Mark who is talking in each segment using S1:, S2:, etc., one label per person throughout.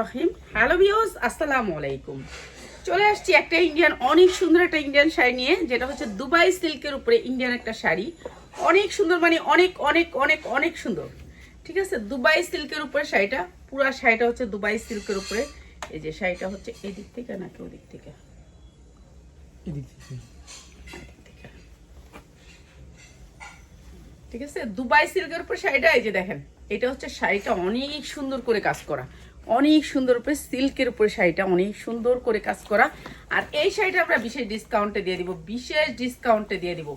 S1: রহিম। Hello আসসালামু আলাইকুম। চলে আসছি একটা ইন্ডিয়ান অনেক সুন্দর একটা ইন্ডিয়ান শাড়ি নিয়ে, যেটা হচ্ছে দুবাই সিল্কের উপরে ইন্ডিয়ান একটা শাড়ি। অনেক সুন্দর মানে অনেক অনেক অনেক অনেক সুন্দর। ঠিক আছে? দুবাই সিল্কের উপরে শাড়িটা পুরা শাড়িটা হচ্ছে দুবাই সিল্কের উপরে। এই যে শাড়িটা হচ্ছে এই দিক থেকে নাকি ওদিক
S2: এদিক থেকে।
S1: ঠিক আছে? দুবাই সিল্কের উপর শাড়িটা এই যে দেখেন এটা হচ্ছে শাড়িটা অনেক সুন্দর করে কাজ করা। অনেক সুন্দর উপরে সিল্কের উপরে শাড়িটা অনেক সুন্দর করে কাজ করা। আর এই শাড়িটা আমরা বিশেষ ডিসকাউন্টে দিয়ে দিব বিশেষ ডিসকাউন্টে দিয়ে দিব।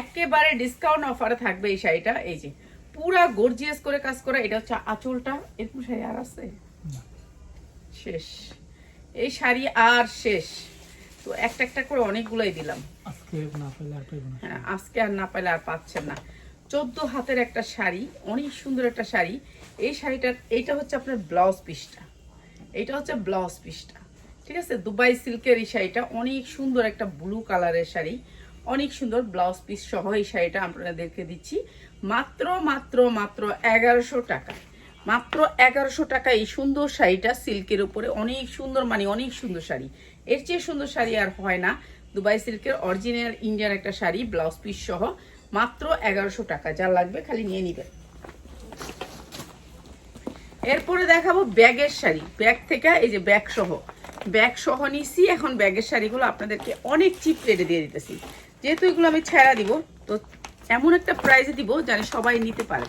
S1: একেবারে ডিসকাউন্ট অফারে থাকবে এই শাড়িটা। এই যে পুরা গর্জিয়াস করে কাজ করা এটা হচ্ছে আঁচলটা। এরকম শাড়ি আর আছে? শেষ। এই শাড়ি আর শেষ। তো একটা একটা করে অনেকগুলোই দিলাম।
S2: আজকে না পেলে আর পাইব না।
S1: হ্যাঁ আজকে আর না পাইলে আর পাচ্ছেন না। চোদ্দ হাতের একটা শাড়ি অনেক সুন্দর একটা শাড়ি। এই শাড়িটার এইটা হচ্ছে আপনার ব্লাউজ পিসটা এটা হচ্ছে ব্লাউজ পিসটা ঠিক আছে? দুবাই সিল্কের এই শাড়িটা অনেক সুন্দর একটা ব্লু কালারের শাড়ি। অনেক সুন্দর ব্লাউজ পিস সহ এই শাড়িটা আপনাদেরকে দিচ্ছি। মাত্র মাত্র মাত্র এগারোশো টাকা। মাত্র এগারোশো টাকা এই সুন্দর শাড়িটা সিল্কের উপরে। অনেক সুন্দর মানে অনেক সুন্দর শাড়ি। এর চেয়ে সুন্দর শাড়ি আর হয় না। দুবাই সিল্কের অরিজিনাল ইন্ডিয়ান একটা শাড়ি, ব্লাউজ পিস সহ। মাত্র এগারোশো টাকা। যা লাগবে খালি নিয়ে নিবেন এরপরে দেখাবো ব্যাগের শাড়ি। ব্যাগ থেকে এই যে ব্যাগ সহ। ব্যাগ সহ নিছি। এখন ব্যাগের শাড়িগুলো আপনাদেরকে অনেক চিপ রেটে দিয়ে দিতেছি। যেহেতু এগুলো আমি ছেড়া দিব তো এমন একটা প্রাইজে দিব যেন সবাই নিতে পারে।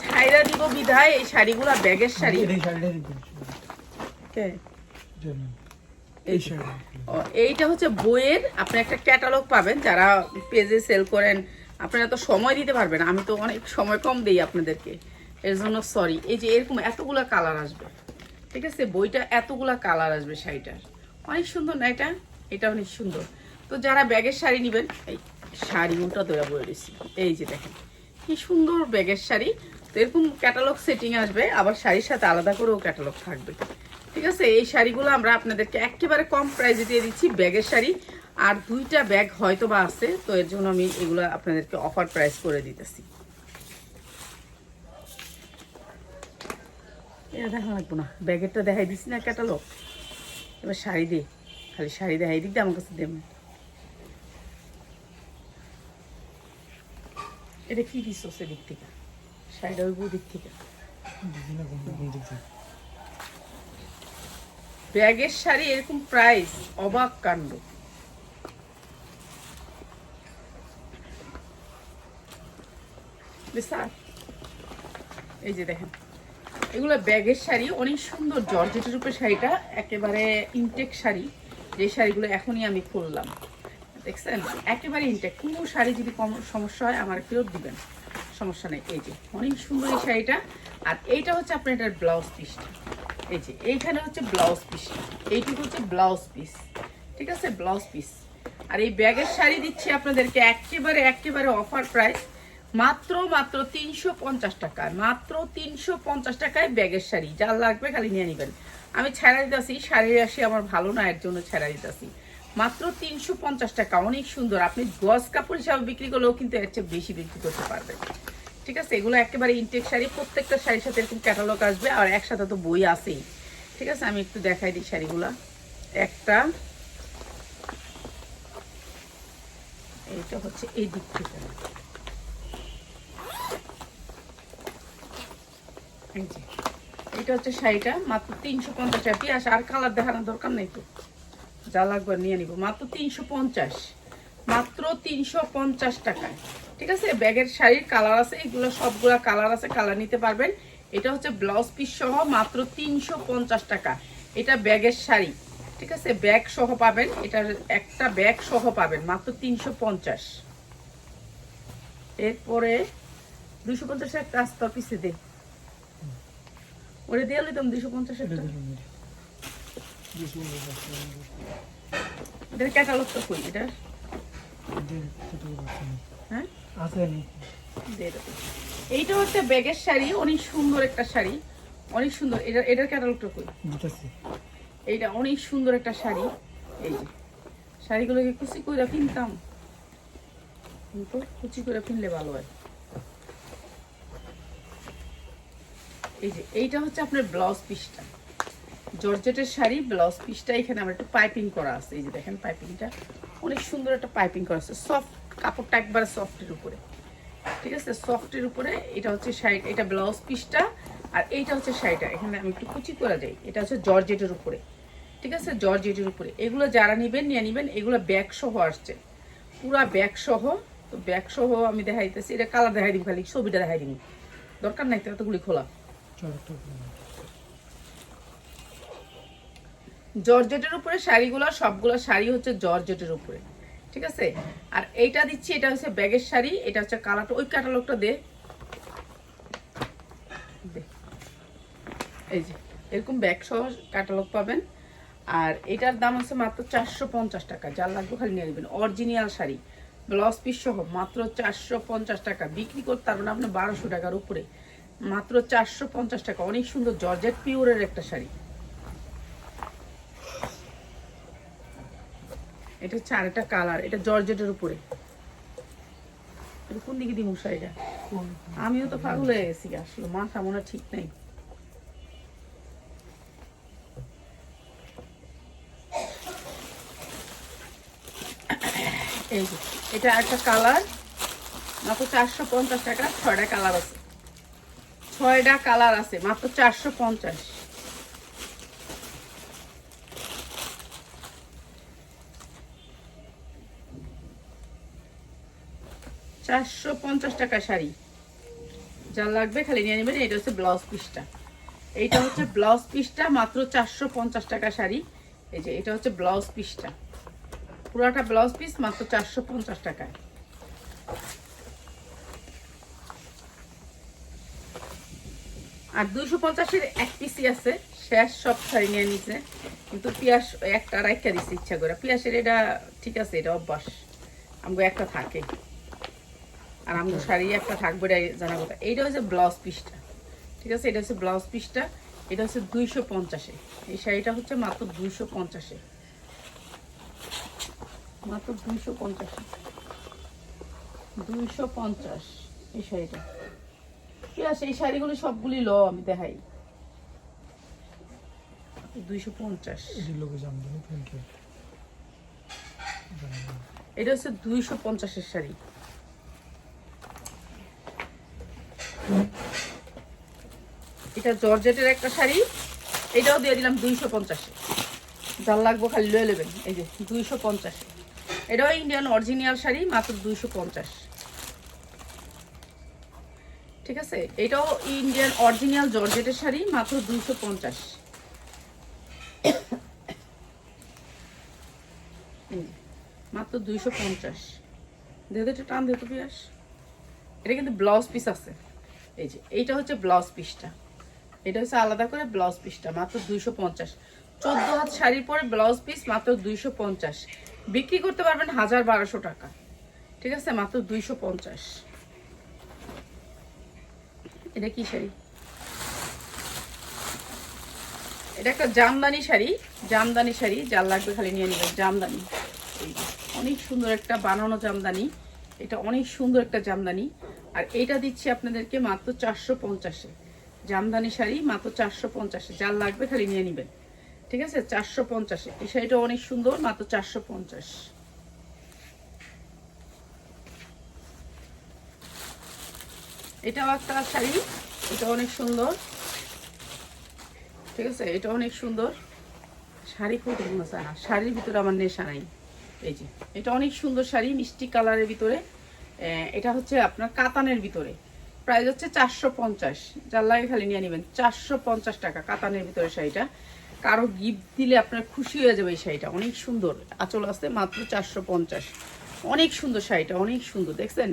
S1: ছাইরা দিব বিধায় এই শাড়িগুলো ব্যাগের শাড়ি। এইটা হচ্ছে বইয়ের আপনি একটা ক্যাটালগ পাবেন যারা পেজে সেল করেন আপনারা তো সময় দিতে পারবেন আমি তো অনেক সময় কম দিই আপনাদেরকে। এর জন্য সরি এই যে এরকম এতগুলা কালার আসবে ঠিক আছে? বইটা এতগুলা কালার আসবে শাড়িটার। অনেক সুন্দর না এটা? এটা অনেক সুন্দর। তো যারা ব্যাগের শাড়ি নেবেন, এই শাড়ি উল্টা দোয়া বয়ে দিছি। এই যে দেখেন, কি সুন্দর ব্যাগের শাড়ি। তো এরকম ক্যাটালগ সেটিং আসবে, আবার শাড়ির সাথে আলাদা করেও ক্যাটালগ থাকবে। ঠিক আছে? এই শাড়িগুলো আমরা আপনাদেরকে একেবারে কম প্রাইসে দিয়ে দিচ্ছি ব্যাগের শাড়ি। আর দুইটা ব্যাগ হয়তো বা আছে, তো এর জন্য আমি এগুলো আপনাদেরকে অফার প্রাইস করে দিতেছি। দেখা লাগবো না। ব্যাগেরটা দেখাই দিছি না ক্যাটালগ এবার শাড়ি দে, খালি শাড়ি দেখাই দিক দে, আমার কাছে দেবেন এটা কি দিস সেদিক থেকে? শাড়িটা ওই দিক থেকে।
S2: দিক
S1: ব্যাগের শাড়ি এরকম প্রাইস অবাক কাণ্ড। বিশাল। এই যে দেখেন। এগুলো ব্যাগের শাড়ি অনেক সুন্দর জর্জেটের উপরে শাড়িটা একেবারে ইনটেক শাড়ি। যে শাড়িগুলো এখনই আমি খুললাম। দেখছেন? একেবারে ইনটেক কোনো শাড়ি যদি কম সমস্যা হয়, আমার ফেরত দিবেন সমস্যা নেই। এই যে, অনেক সুন্দর এই শাড়িটা। আর এইটা হচ্ছে আপনার এটার ব্লাউজ পিসটা এই যে, এইখানে হচ্ছে ব্লাউজ পিসটা এইটুকু হচ্ছে ব্লাউজ পিস ঠিক আছে? ব্লাউজ পিস আর এই ব্যাগের শাড়ি দিচ্ছি আপনাদেরকে একেবারে একেবারে অফার প্রাইস মাত্র মাত্র তিনশো পঞ্চাশ টাকায়। মাত্র তিনশো পঞ্চাশ টাকায় ব্যাগের শাড়ি। যা লাগবে খালি নিয়ে নেবেন। আমি ছেড়া দিতেছি। শাড়ি আসি আমার ভালো না, এর জন্য ছেড়া দিতেছি। মাত্র তিনশো পঞ্চাশ টাকা। অনেক সুন্দর। আপনি গজ কাপড় হিসাবে বিক্রি করলেও কিন্তু এর চেয়ে বেশি বিক্রি করতে পারবেন। ঠিক আছে? এগুলো একেবারে ইনটেক শাড়ি, প্রত্যেকটা শাড়ির সাথে এরকম ক্যাটালগ আসবে আর একসাথে তো বই আছেই। ঠিক আছে? আমি একটু দেখাই দিই শাড়িগুলা। একটা এইটা হচ্ছে এই দিক থেকে এটা হচ্ছে শাড়িটা, মাত্র তিনশো পঞ্চাশ টাকা। আর কালার দেখানোর দরকার নেই তো। যা লাগবে নিয়ে নিব। মাত্র তিনশো পঞ্চাশ। মাত্র তিনশো পঞ্চাশ টাকায়। ঠিক আছে? ব্যাগের শাড়ির কালার আছে এগুলো সবগুলা কালার আছে কালার নিতে পারবেন। এটা হচ্ছে ব্লাউজ পিস সহ মাত্র তিনশো পঞ্চাশ টাকা। এটা ব্যাগের শাড়ি। ঠিক আছে? ব্যাগ সহ পাবেন। এটার একটা ব্যাগ সহ পাবেন। মাত্র তিনশো পঞ্চাশ। এরপরে দুশো পঞ্চাশ একটা আস্তা পিসে দে। ওরে দিয়ে নিতাম দুশো পঞ্চাশ
S2: এটা
S1: একটা
S2: দিলাম এটা দিশু
S1: এটার ক্যাটালগ কই এটা? হ্যাঁ?
S2: আছে
S1: এইটা হচ্ছে ব্যাগের শাড়ি, অনেক সুন্দর একটা শাড়ি। অনেক সুন্দর এটা এটার ক্যাটালগটা কই এইটা অনেক সুন্দর একটা শাড়ি। এই যে, শাড়িগুলোকে কুচি করে কিনতাম কিন্তু কুচি করে কিনলে ভালো হয়। এই যে, এইটা হচ্ছে আপনার ব্লাউজ পিসটা। জর্জেটের শাড়ি, ব্লাউজ পিসটা, এখানে আমার একটু পাইপিং করা আছে। এই যে দেখেন পাইপিংটা অনেক সুন্দর একটা পাইপিং করা আছে। সফট কাপড়টা একবারে সফটের উপরে। ঠিক আছে? সফটের উপরে, এটা হচ্ছে শাড়ি, এটা ব্লাউজ পিসটা, আর এইটা হচ্ছে শাড়িটা। এখানে আমি একটু কুচি করা যাই এটা হচ্ছে জর্জেটের উপরে। ঠিক আছে? জর্জেটের উপরে। এগুলো যারা নেবেন, নিয়ে নেবেন, এগুলো ব্যাগ সহ আসছে। পুরা ব্যাগ সহ তো ব্যাগ সহ আমি দেখাইতেছি। এটা কালার দেখাই দিব খালি, ছবিটা দেখাই দিব। দরকার নাই, তো এতগুলি খোলা। জর্জেটের উপরে শাড়িগুলো, সবগুলো শাড়ি হচ্ছে জর্জেটের উপরে। ঠিক আছে? আর এইটা দিচ্ছি, এটা হচ্ছে ব্যাগের শাড়ি, এটা হচ্ছে কালারটা, ওই ক্যাটালগটা দে। এই যে, এরকম ব্যাগ সহ ক্যাটালগ পাবেন। আর এটার দাম হচ্ছে মাত্র চারশো পঞ্চাশ টাকা, যার লাগবে খালি নিয়ে নেবেন। অরিজিনাল শাড়ি, ব্লাউজ পিস সহ, মাত্র চারশো পঞ্চাশ টাকা। বিক্রি করতে পারবেন আপনার বারোশো টাকার উপরে। মাত্র চারশো পঞ্চাশ টাকা, অনেক সুন্দর জর্জেট পিওরের একটা শাড়ি। এটা হচ্ছে আরেকটা কালার এটা জর্জেটের উপরে। কোন দিকে দিই মশাইটা আমিও তো পাগল হয়ে গেছি আসলে মাথা মনে ঠিক নেই। এই যে এটা একটা কালার মাত্র চারশো পঞ্চাশ টাকা ছয়টা কালার আছে। ছয়টা কালার আছে মাত্র চারশো পঞ্চাশ। চারশো পঞ্চাশ টাকা শাড়ি। যা লাগবে খালি নিয়ে নেবেন এটা হচ্ছে ব্লাউজ পিসটা। এইটা হচ্ছে ব্লাউজ পিসটা, মাত্র চারশো পঞ্চাশ টাকা শাড়ি। এই যে, এটা হচ্ছে ব্লাউজ পিসটা। ব্লাউজ পিস, মাত্র চারশো পঞ্চাশ টাকায়। আর দুইশো পঞ্চাশের এক পিসি আছে শেষ সব শাড়ি নিয়ে নিছে। কিন্তু পিয়াস একটা রাইখা দিচ্ছে ইচ্ছা করে। পিয়াসের এটা ঠিক আছে, এটা অভ্যাস। আমাকে একটা থাকে। আর আমাকে শাড়ি একটা থাকবে এটাই জানা কথা এইটা হচ্ছে ব্লাউজ পিসটা ঠিক আছে? এটা হচ্ছে ব্লাউজ পিসটা এটা হচ্ছে দুইশো পঞ্চাশে। এই শাড়িটা হচ্ছে মাত্র দুইশো পঞ্চাশে। মাত্র দুইশো পঞ্চাশে। দুইশো পঞ্চাশ এই শাড়িটা। ঠিক আছে এই শাড়িগুলো সবগুলি ল আমি দেখাই। দুইশো পঞ্চাশ।
S2: এটা
S1: হচ্ছে দুইশো পঞ্চাশের শাড়ি। এটা জর্জেটের একটা শাড়ি। এটাও দিয়ে দিলাম দুইশো পঞ্চাশে। যার লাগবো খালি লয়ে নেবেন। এই যে, দুইশো পঞ্চাশে। এটাও ইন্ডিয়ান অরিজিনাল শাড়ি, মাত্র দুইশো পঞ্চাশ। ঠিক আছে? এটাও ইন্ডিয়ান অরিজিনাল জর্জেটের শাড়ি, মাত্র দুইশো পঞ্চাশ। মাত্র দুইশো পঞ্চাশ। দেখো একটু টান দেখো পিয়াস। এটা কিন্তু ব্লাউজ পিস আছে। এই যে, এইটা হচ্ছে ব্লাউজ পিসটা। এটা হচ্ছে আলাদা করে ব্লাউজ পিসটা, মাত্র দুইশো পঞ্চাশ। চোদ্দ হাত শাড়ি পরে ব্লাউজ পিস, মাত্র দুইশো পঞ্চাশ। বিক্রি করতে পারবেন হাজার বারোশো টাকা। ঠিক আছে, মাত্র দুইশো পঞ্চাশ। এটা কি শাড়ি? এটা একটা জামদানি শাড়ি জামদানি শাড়ি, যার লাগবে খালি নিয়ে নেবেন, জামদানি। অনেক সুন্দর একটা বানানো জামদানি। এটা অনেক সুন্দর একটা জামদানি। আর এইটা দিচ্ছি আপনাদেরকে মাত্র চারশো পঞ্চাশে। জামদানি শাড়ি মাত্র চারশো পঞ্চাশে। যার লাগবে খালি নিয়ে নেবেন। ঠিক আছে? চারশো পঞ্চাশে। এই শাড়িটা অনেক সুন্দর, মাত্র চারশো পঞ্চাশ। এটাও একটা শাড়ি, এটা অনেক সুন্দর। ঠিক আছে? এটা অনেক সুন্দর। শাড়ি খুব শাড়ির ভিতরে আমার নেশা নাই। এই যে, এটা অনেক সুন্দর শাড়ি, মিষ্টি কালারের ভিতরে। এটা হচ্ছে আপনার কাতানের ভিতরে। প্রাইস হচ্ছে চারশো পঞ্চাশ। যার লাগে খালি নিয়ে নেবেন। চারশো পঞ্চাশ টাকা কাতানের ভিতরে শাড়িটা। কারও গিফট দিলে আপনার খুশি হয়ে যাবে এই শাড়িটা। অনেক সুন্দর। আঁচল আসতে মাত্র চারশো পঞ্চাশ। অনেক সুন্দর শাড়িটা, অনেক সুন্দর। দেখছেন?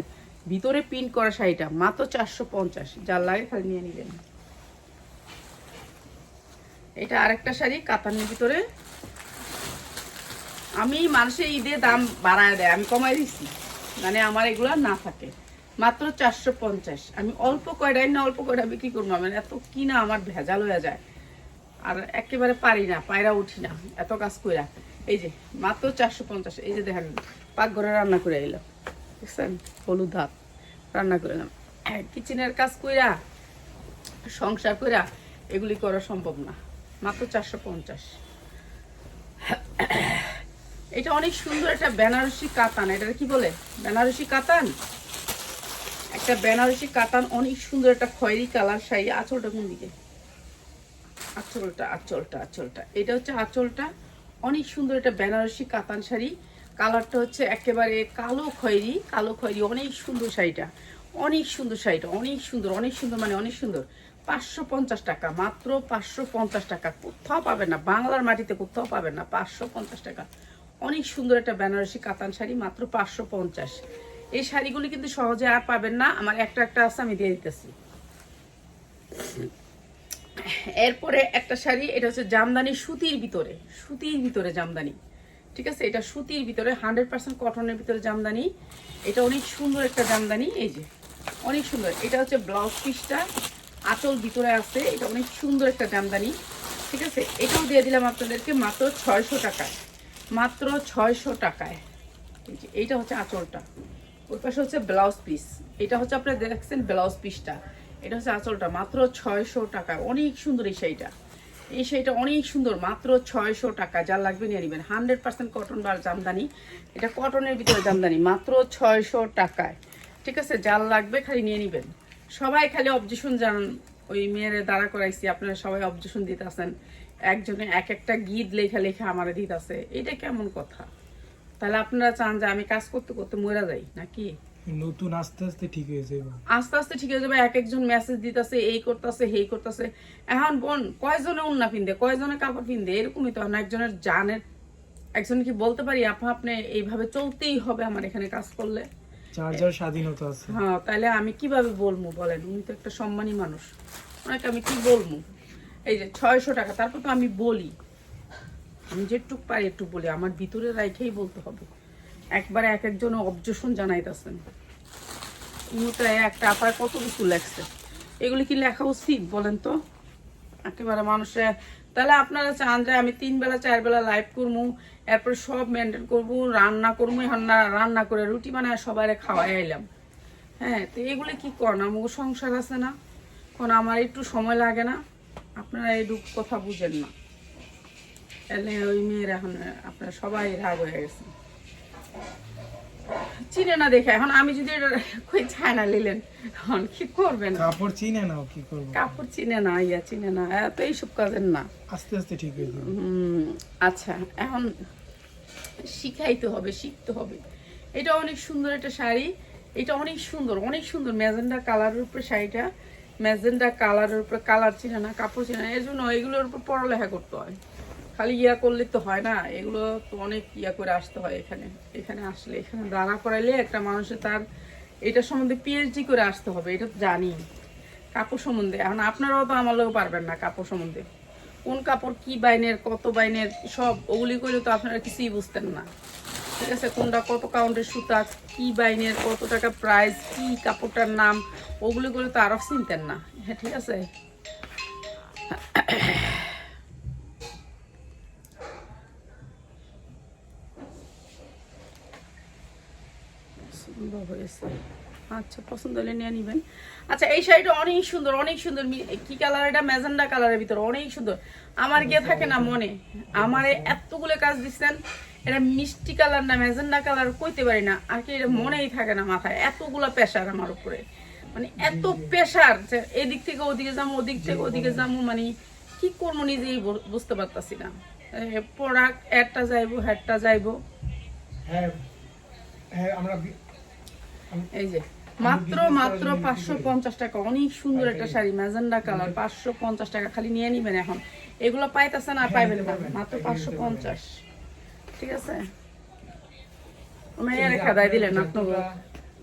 S1: ভিতরে প্রিন্ট করা শাড়িটা, মাত্র চারশো পঞ্চাশ। যার লাগে খালি নিয়ে নেবেন। এটা আরেকটা শাড়ি কাতানের ভিতরে। আমি মানুষের ঈদে দাম বাড়ায় দেয়, আমি কমাই দিচ্ছি মানে আমার এগুলো না থাকে। মাত্র চারশো পঞ্চাশ। আমি অল্প কয়টাই না অল্প কয়টা বিক্রি করব আমার এত কিনা আমার ভেজাল হয়ে যায়। আর একেবারে পারি না, পায়রা উঠি না, এত কাজ কইরা। এই যে, মাত্র চারশো পঞ্চাশ, এই যে দেখেন, পাকঘরে রান্না করে এলো। বুঝছেন হলুদ ভাত, রান্না করে এলাম। কিচেনের কাজ কইরা, সংসার কইরা, এগুলি করা সম্ভব না। মাত্র চারশো পঞ্চাশ। এটা অনেক সুন্দর একটা বেনারসি কাতান। এটা কি বলে? বেনারসি কাতান? একটা বেনারসি কাতান অনেক সুন্দর একটা খয়েরি কালার শাড়ি। আঁচলটা কোন দিকে? আঁচলটা আঁচলটা আঁচলটা। এটা হচ্ছে আঁচলটা। অনেক সুন্দর একটা বেনারসি কাতান শাড়ি। কালারটা হচ্ছে একেবারে কালো খয়েরি কালো খয়েরি, অনেক সুন্দর শাড়িটা। অনেক সুন্দর শাড়িটা, অনেক সুন্দর অনেক সুন্দর মানে অনেক সুন্দর। পাঁচশো পঞ্চাশ টাকা, মাত্র পাঁচশো পঞ্চাশ টাকা। কোথাও পাবেন না, বাংলার মাটিতে কোথাও পাবেন না, পাঁচশো পঞ্চাশ টাকা। অনেক সুন্দর একটা বেনারসি কাতান শাড়ি, মাত্র পাঁচশো পঞ্চাশ। এই শাড়িগুলি কিন্তু সহজে আর পাবেন না, আমার একটা একটা আছে, আমি দিয়ে দিতেছি। এরপরে একটা শাড়ি, এটা হচ্ছে জামদানি সুতির ভিতরে সুতির ভিতরে জামদানি। ঠিক আছে? এটা সুতির ভিতরে, হান্ড্রেড পার্সেন্ট কটনের ভিতরে জামদানি। এটা অনেক সুন্দর একটা জামদানি, এই যে, অনেক সুন্দর। এটা হচ্ছে ব্লাউজ পিসটা, আঁচল ভিতরে আছে, এটা অনেক সুন্দর একটা জামদানি। ঠিক আছে? এটাও দিয়ে দিলাম আপনাদেরকে মাত্র ছয়শো টাকায়। মাত্র ছয়শো টাকায়। এই এইটা হচ্ছে আঁচলটা। ওই পাশে হচ্ছে ব্লাউজ পিস। এটা হচ্ছে আপনারা দেখছেন ব্লাউজ পিসটা। এটা হচ্ছে আঁচলটা, মাত্র ছয়শো টাকা। অনেক সুন্দর এই শাড়িটা। এই শাড়িটা অনেক সুন্দর, মাত্র ছয়শো টাকা। যা লাগবে নিয়ে নেবেন। হান্ড্রেড পার্সেন্ট কটন বা জামদানি। এটা কটনের ভিতরে জামদানি, মাত্র ছয়শো টাকায়। ঠিক আছে? যার লাগবে খালি নিয়ে নেবেন। সবাই খালি অবজেশন জানান। ওই মেয়েরে দাঁড়া করাইছি, আপনারা সবাই অবজেশন দিতেছেন। একজনে এক একটা গীত লেখা লেখা আমার দিতেছে এটা কেমন কথা? তাহলে আপনারা চান যে আমি কাজ করতে করতে মরে যাই নাকি?
S2: নতুন আস্তে আস্তে ঠিক হয়ে যাবে
S1: আস্তে আস্তে ঠিক হয়ে যাবে এক একজন মেসেজ দিতেছে এই করতেছে হেই করতেছে। এখন বোন কয়জনে উন্না পিনদে কয়জনে কাপড় পিনদে? এরকমই তো একজনের জানের একজন কি বলতে পারি? আপা আপনি এইভাবে চলতেই হবে আমার এখানে কাজ করলে।
S2: যার স্বাধীনতা আছে।
S1: হ্যাঁ তাহলে আমি কীভাবে বলব বলেন? উনি তো একটা সম্মানী মানুষ। ওনাকে আমি কি বলব? এই যে ছয়শো টাকা, তারপর তো আমি বলি। আমি যেটুক পারি একটু বলি, আমার ভিতরে রাইখেই বলতে হবে। একবারে এক একজন অবজেশন জানাইতেছেন। ইউতে একটা আপার কত কিছু লেখছে। এগুলি কি লেখা উচিত বলেন তো? একেবারে মানুষের তাহলে আপনারা চান যে আমি তিন বেলা, চার বেলা লাইভ করব, এরপর সব মেনটেন করব, রান্না করব, রান্না রান্না করে রুটি বানায় সবাই খাওয়াই আইলাম। হ্যাঁ তো এগুলো কি করেন আমাকে সংসার আছে না? কোন আমার একটু সময় লাগে না? আপনারা এই কথা বুঝেন না। তাহলে ওই মেয়ের এখন আপনারা সবাই রাগ হয়ে গেছে। চিনে না দেখে এখন আমি যদি এটা কই ছায় না নিলেন এখন কি করবেন?
S2: কাপড় চিনে নাও কি করব?
S1: কাপড় চিনে না ইয়া চিনে না এত এইসব কাজের না।
S2: আস্তে আস্তে ঠিক হয়ে যাবে।
S1: আচ্ছা এখন শিখাইতে হবে শিখতে হবে। এটা অনেক সুন্দর একটা শাড়ি এটা অনেক সুন্দর অনেক সুন্দর ম্যাজেন্ডা কালারের উপরে শাড়িটা। ম্যাজেন্ডা কালারের উপরে, কালার চিনে না, কাপড় চিনে না এর জন্য এগুলোর উপর পড়ালেখা করতে হয়। খালি ইয়া করলে তো হয় না, এগুলো তো অনেক ইয়া করে আসতে হয় এখানে এখানে আসলে, এখানে দাঁড়া করাইলে একটা মানুষের তার এটা সম্বন্ধে পিএইচডি করে আসতে হবে, এটা তো জানি। কাপড় সম্বন্ধে, এখন আপনারাও তো আমার লোক পারবেন না কাপড় সম্বন্ধে। কোন কাপড় কি বাইনের, কত বাইনের, সব ওগুলি করলে তো আপনারা কিছুই বুঝতেন না। ঠিক আছে, কোনটা কত কাউন্টের সুতা, কি বাইনের, কত টাকা প্রাইস কি কাপড়টার নাম ওগুলি করে তো আরও চিনতেন না। হ্যাঁ ঠিক আছে। আচ্ছা আচ্ছা এই শাড়িটা অনেক সুন্দর অনেক সুন্দর। কি কালার এটা? কালারের ভিতরে অনেক সুন্দর। আমার গিয়ে থাকে না মনে। আমারে এতগুলো কাজ দিচ্ছেন এটা মিষ্টি কালার না ম্যাজেন্ডা কালার কইতে পারি না। আর কি এটা মনেই থাকে না মাথায়। এতগুলো প্রেশার আমার উপরে। মানে এত প্রেশার এদিক থেকে ওদিকে যাব ওদিক থেকে ওদিকে যাব মানে কি করব নিজেই বুঝতে পারতাছি না। প্রোডাক্ট একটা যাইবো হ্যাডটা যাইবো।
S2: হ্যাঁ হ্যাঁ
S1: এই যে মাত্র মাত্র পাঁচশো পঞ্চাশ টাকা অনেক সুন্দর একটা শাড়ি ম্যাজেন্ডা কালার পাঁচশো পঞ্চাশ টাকা খালি নিয়ে নিবেন এখন। এগুলো পাইতেছেন আর পাইবেন না মাত্র পাঁচশো পঞ্চাশ। ঠিক আছে? দিলেন আপনার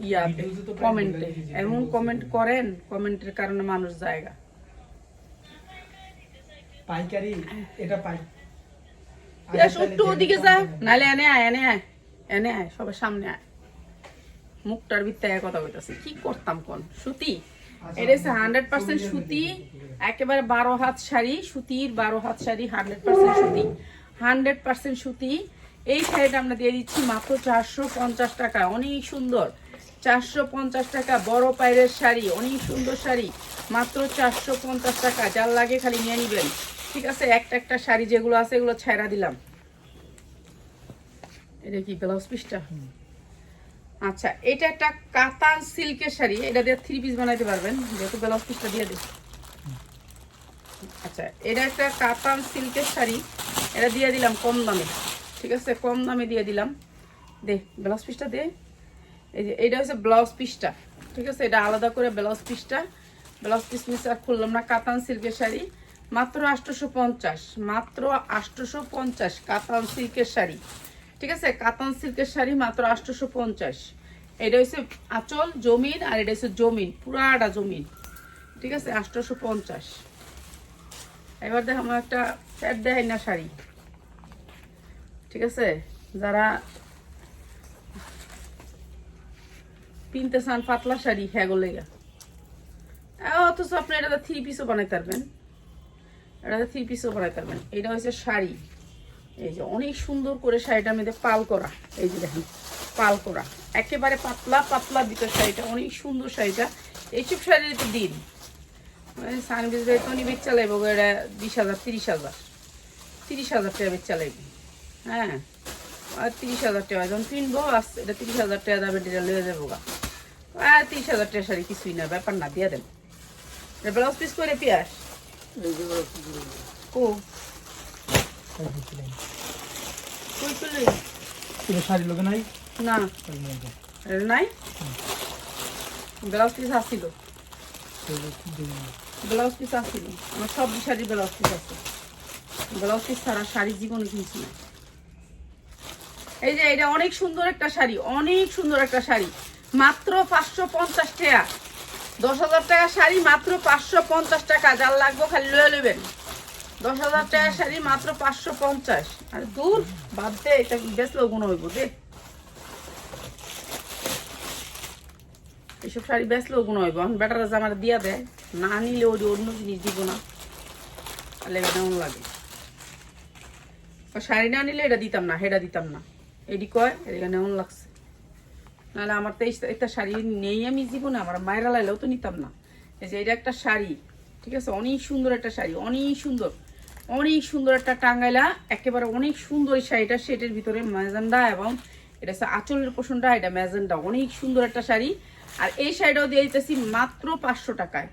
S1: ইয়াতে কমেন্টে এমন কমেন্ট করেন কমেন্টের কারণে মানুষ জায়গা।
S2: পাইকারি এটা পাই।
S1: একটু ওদিকে যা। নালে এনে আয় এনে আয়। এনে আয় সবার সামনে আয়। মুখটার ভিত্তায় কথা কইতাছি। কি করতাম কোন? সুতি? এটা হচ্ছে হান্ড্রেড পার্সেন্ট সুতি। একেবারে বারো হাত শাড়ি সুতির বারো হাত শাড়ি হান্ড্রেড পার্সেন্ট সুতি। হান্ড্রেড পার্সেন্ট সুতি। এই শাড়িটা আমরা দিয়ে দিচ্ছি মাত্র চারশো পঞ্চাশ টাকা অনেক সুন্দর। চারশো পঞ্চাশ টাকা, বড় পায়ের শাড়ি, অনেক সুন্দর শাড়ি। মাত্র চারশো পঞ্চাশ টাকা, যার লাগে খালি নিয়ে নিবেন। ঠিক আছে, একটা একটা শাড়ি যেগুলো আছে এগুলো ছেড়া দিলাম। এটা কি, ব্লাউজ পিসটা? আচ্ছা এটা একটা কাতান সিল্কের শাড়ি, এটা দিয়ে থ্রি পিস বানাইতে পারবেন, যেহেতু ব্লাউজ পিসটা দিয়ে দিই। আচ্ছা এটা একটা কাতান সিল্কের শাড়ি, এটা দিয়ে দিলাম কম দামে। ঠিক আছে, কম দামে দিয়ে দিলাম। দে, ব্লাউজ পিসটা দে। এই যে এটা হচ্ছে ব্লাউজ পিসটা, ঠিক আছে? এটা আলাদা করে ব্লাউজ পিসটা। ব্লাউজ পিস মিস খুললাম না, কাতান সিল্কের শাড়ি। মাত্র আটশোশো পঞ্চাশ মাত্র আটশোশো পঞ্চাশ কাতান সিল্কের শাড়ি, ঠিক আছে? কাতান সিল্কের শাড়ি মাত্র আটশোশো পঞ্চাশ এটা হচ্ছে আঁচল, জমিন, আর এটা হচ্ছে জমিন, পুরাটা জমিন, ঠিক আছে? আটশোশো পঞ্চাশ এবার দেখ, আমার একটা প্যাট দেয় না শাড়ি, ঠিক আছে? যারা পিনতে চান পাতলা শাড়ি হ্যাগো লেগা অথচ আপনি এটাতে থ্রি পিসও বানাইতে পারবেন। এটাতে থ্রি পিসও বানাইতে পারবেন। এটা হচ্ছে শাড়ি। এই যে অনেক সুন্দর করে শাড়িটার মধ্যে পাল করা। এই যে দেখেন, পাল করা। একেবারে পাতলা পাতলা ভিতর শাড়িটা, অনেক সুন্দর শাড়িটা। এইসব শাড়ি তো দিন। মানে সানবিজ তো উনি বেচা লাগবে এটা বিশ হাজার, তিরিশ হাজার। তিরিশ হাজার টাকা বেচা লাগবে হ্যাঁ। আর তিরিশ হাজার টাকা, যখন কিনবো, আস, এটা তিরিশ হাজার টাকা দামে এটা লয়ে যাব গা। আর তিরিশ হাজার টাকা শাড়ি কিছুই না ব্যাপার না দিয়ে দেন। ব্লাউজ পিস করে পিয়াস। ও কই
S2: শাড়ি লোকে নাই?
S1: না। নাই? ব্লাউজ পিস আসছিল। ব্লাউজ পিস আসছিল আমার সব শাড়ির ব্লাউজ পিস আছে। ব্লাউজ পিস ছাড়া শাড়ি জীবনে কিনছি না। এই যে এটা অনেক সুন্দর একটা শাড়ি অনেক সুন্দর একটা শাড়ি। মাত্র পাঁচশো পঞ্চাশ টাকা। দশ হাজার টাকা শাড়ি মাত্র পাঁচশো পঞ্চাশ টাকা, যার লাগবো খালি লয়ে নেবেন দশ হাজার টাকা শাড়ি মাত্র পাঁচশো পঞ্চাশ। আর দূর, বাদ দে, এটা বেচলেও গুণ হইব, দে। এইসব শাড়ি বেচলেও গুণ হইব, এখন বেটারা যে আমার দিয়া দেয়, না নিলে ওই অন্য জিনিস দিব না। তাহলে কেমন লাগে? শাড়ি না নিলে এটা দিতাম না হেটা দিতাম না। এডি কয় এটা এমন লাগছে? নাহলে আমার তো একটা শাড়ি নেই আমি জীবনে, আমার মায়েরা লাইলেও তো নিতাম না। এই যে এটা একটা শাড়ি, ঠিক আছে? অনেক সুন্দর একটা শাড়ি, অনেক সুন্দর। অনেক সুন্দর একটা টাঙ্গাইলা, একেবারে অনেক সুন্দর শাড়িটা, সেটের ভিতরে ম্যাজেন্ডা এবং এটা হচ্ছে আঁচলের পোষণটা, এটা ম্যাজেন্ডা, অনেক সুন্দর একটা শাড়ি। আর এই শাড়িটাও দিয়ে দিতেছি মাত্র পাঁচশো টাকায়,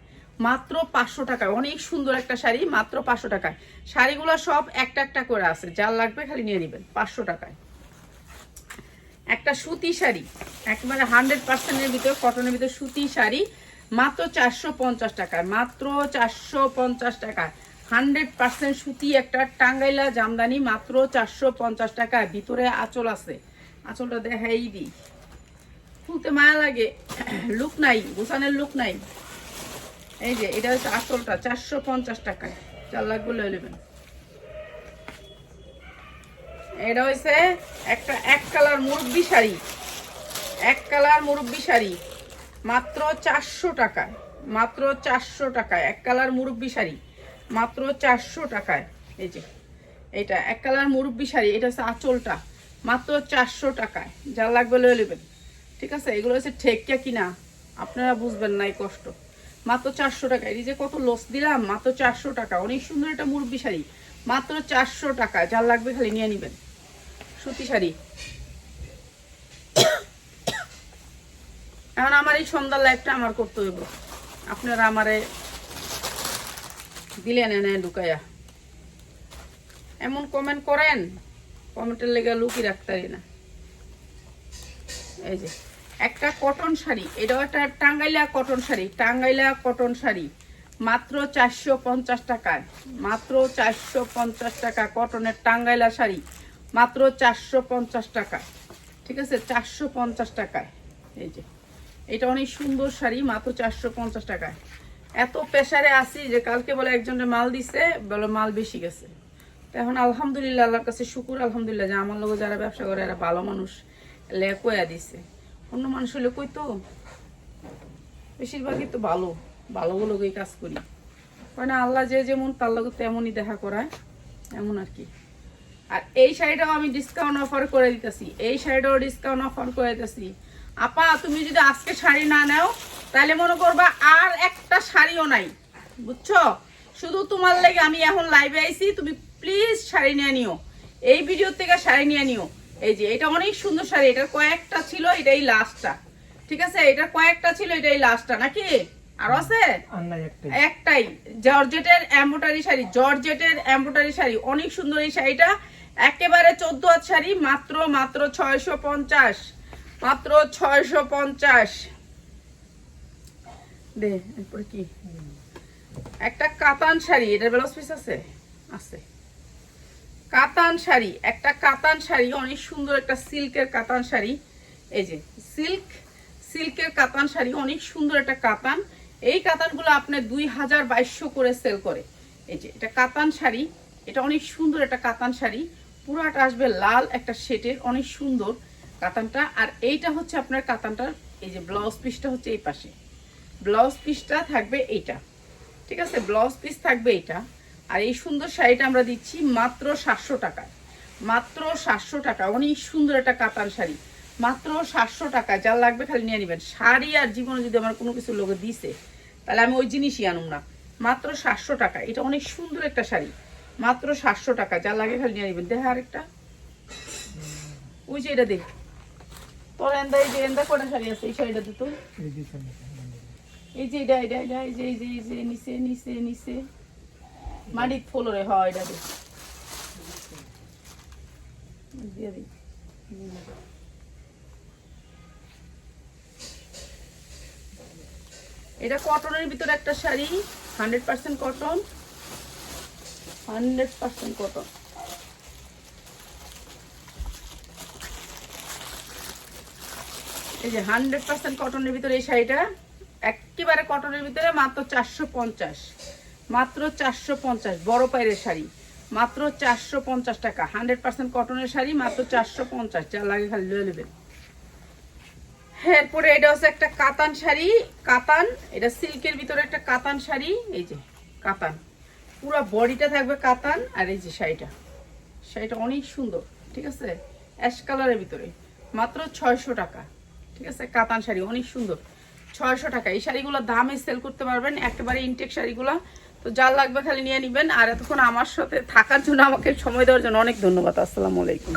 S1: মাত্র পাঁচশো টাকায়, অনেক সুন্দর একটা শাড়ি, মাত্র পাঁচশো টাকায়। শাড়িগুলো সব একটা একটা করে আছে, যার লাগবে খালি নিয়ে নেবেন, পাঁচশো টাকায়। একটা সুতি শাড়ি, একেবারে হান্ড্রেড পার্সেন্টের ভিতরে কটনের ভিতরে সুতি শাড়ি, মাত্র চারশো পঞ্চাশ টাকায় মাত্র চারশো পঞ্চাশ টাকায় হান্ড্রেড পার্সেন্ট সুতি একটা টাঙ্গাইলা জামদানি, মাত্র চারশো পঞ্চাশ টাকায় ভিতরে আঁচল আছে। আঁচলটা দেখাই দিই খুলতে মায়া লাগে। লুক নাই গোসানের লুক নাই। এই যে, এটা হচ্ছে আঁচলটা, চারশো পঞ্চাশ টাকায় চার লাখ বলে নেবেন এটা হচ্ছে একটা এক কালার মুরব্বি শাড়ি। এক কালার মুরব্বি শাড়ি। মাত্র চারশো টাকায় মাত্র চারশো টাকায় এক কালার মুরব্বি শাড়ি। মাত্র চারশো টাকায়। এই যে, এটা এক কালার মুরব্বি শাড়ি। এটা হচ্ছে আঁচলটা। মাত্র চারশো টাকায়। যা লাগবে লয়ে নেবেন ঠিক আছে? এগুলো হচ্ছে ঠেকিয়া কিনা। আপনারা বুঝবেন না এই কষ্ট। মাত্র চারশো টাকা এই যে কত লস দিলাম। মাত্র চারশো টাকা। অনেক সুন্দর একটা মুরব্বি শাড়ি। মাত্র চারশো টাকা যার লাগবে খালি নিয়ে নেবেন। সুতি শাড়ি। এখন আমার এই সন্ধ্যার লাইফটা আমার করতে হইব। আপনারা আমারে দিলেন এনে ঢুকাইয়া এমন কমেন্ট করেন কমেন্টের লেগে লুকি রাখতে পারি না। এই যে, একটা কটন শাড়ি, এটাও একটা টাঙ্গাইলা কটন শাড়ি, টাঙ্গাইলা কটন শাড়ি, মাত্র চারশো পঞ্চাশ টাকায়, মাত্র চারশো পঞ্চাশ টাকা কটনের টাঙ্গাইলা শাড়ি। মাত্র চারশো পঞ্চাশ টাকা। ঠিক আছে? চারশো পঞ্চাশ টাকায়। এই যে, এটা অনেক সুন্দর শাড়ি, মাত্র চারশো পঞ্চাশ টাকায়। এত প্রেশারে আসি যে কালকে বলে একজনের মাল দিছে, বলে মাল বেশি গেছে। এখন আলহামদুলিল্লাহ, আল্লাহর কাছে শুকুর, আলহামদুলিল্লাহ, যে আমার লোক যারা ব্যবসা করে, এরা ভালো মানুষ। লেকোয়া দিছে। অন্য মানুষ হলে কই তো? বেশিরভাগই তো ভালো। ভালো ভালোগুলোকেই কাজ করি। মানে আল্লাহ যে যেমন, তার লোক তেমনই দেখা করায়। এমন আর কি। আর এই শাড়িটাও আমি ডিসকাউন্ট অফার করে দিতেছি। এই শাড়িটাও ডিসকাউন্ট অফার করে দিতেছি। আপা তুমি যদি আজকে শাড়ি না নাও তাহলে মনে করবা আর একটা শাড়িও নাই। বুঝছ? শুধু তোমার লেগে আমি এখন লাইভে আইছি তুমি প্লিজ শাড়ি নিয়ে নিও। এই ভিডিও থেকে শাড়ি নিয়ে নিও। এই যে এটা অনেক সুন্দর শাড়ি এটার কয়েকটা ছিল এটাই লাস্টটা ঠিক আছে? এটার কয়েকটা ছিল এটাই লাস্টটা নাকি? আরও আছে?
S2: একটাই।
S1: একটাই। জর্জেটের এম্বোটারি শাড়ি জর্জেটের এম্বোটারি শাড়ি। অনেক সুন্দর এই শাড়িটা। একেবারে চোদ্দ হাত শাড়ি মাত্র মাত্র ছয়শো পঞ্চাশ, মাত্র ছয়শো পঞ্চাশ। কি? একটা কাতান শাড়ি, এটার ব্লাউজ পিস আছে? আছে। কাতান শাড়ি, একটা কাতান শাড়ি, অনেক সুন্দর একটা সিল্কের কাতান শাড়ি। এই যে, সিল্ক, সিল্কের কাতান শাড়ি, অনেক সুন্দর একটা কাতান। এই কাতানগুলো আপনি দুই হাজার বাইশশো করে সেল করে। এই যে, এটা কাতান শাড়ি, এটা অনেক সুন্দর একটা কাতান শাড়ি। পুরাটা আসবে লাল একটা সেটের অনেক সুন্দর কাতানটা। আর এইটা হচ্ছে আপনার কাতানটার, এই যে ব্লাউজ পিসটা হচ্ছে এই পাশে। ব্লাউজ পিসটা থাকবে এইটা। ঠিক আছে? ব্লাউজ পিস থাকবে এটা আর এই সুন্দর শাড়িটা আমরা দিচ্ছি মাত্র সাতশো টাকায়। মাত্র সাতশো টাকা, অনেক সুন্দর একটা কাতান শাড়ি। মাত্র সাতশো টাকা, যা লাগবে খালি নিয়ে নেবেন। শাড়ি আর জীবনে যদি আমার কোনো কিছু লোকে দিছে, তাহলে আমি ওই জিনিসই আনুম না। মাত্র সাতশো টাকা, এটা অনেক সুন্দর একটা শাড়ি। মাত্র সাতশো টাকা যা লাগে খালি নিয়ে নেবেন দেখে আরেকটা। ওই যে এটা দেখ। তোর এন্দা এই যে এন্দা কটা শাড়ি আছে এই শাড়িটা তো
S2: এই যে
S1: এটা এটা এটা এই যে এই যে এই যে নিচে নিচে নিচে। মাটির ফ্লোরে হয় এটা দে। দিয়ে দিই এটা কটনের ভিতরে একটা sari hundred percent cotton hundred percent cotton এই যে হান্ড্রেড পার্সেন্ট কটনের ভিতরে এই শাড়িটা, একেবারে কটনের ভিতরে মাত্র চারশো পঞ্চাশ। মাত্র চারশো পঞ্চাশ, বড় পায়ের শাড়ি। মাত্র চারশো পঞ্চাশ টাকা। হান্ড্রেড পার্সেন্ট কটনের শাড়ি, মাত্র চারশো পঞ্চাশ। যা লাগে খালি লয়ে নেবেন। এরপরে এটা হচ্ছে একটা কাতান শাড়ি। কাতান, এটা সিল্কের ভিতরে একটা কাতান শাড়ি। এই যে, কাতান। পুরো বডিটা থাকবে কাতান আর এই যে শাড়িটা। শাড়িটা অনেক সুন্দর, ঠিক আছে? অ্যাশ কালারের ভিতরে। মাত্র ছয়শো টাকা, ঠিক আছে? কাতান শাড়ি, অনেক সুন্দর। ছয়শো টাকা। এই শাড়িগুলো দামে সেল করতে পারবেন, একেবারে ইনটেক শাড়িগুলো। তো যার লাগবে খালি নিয়ে নেবেন। আর এতক্ষণ আমার সাথে থাকার জন্য আমাকে সময় দেওয়ার জন্য অনেক ধন্যবাদ। আসসালামু আলাইকুম।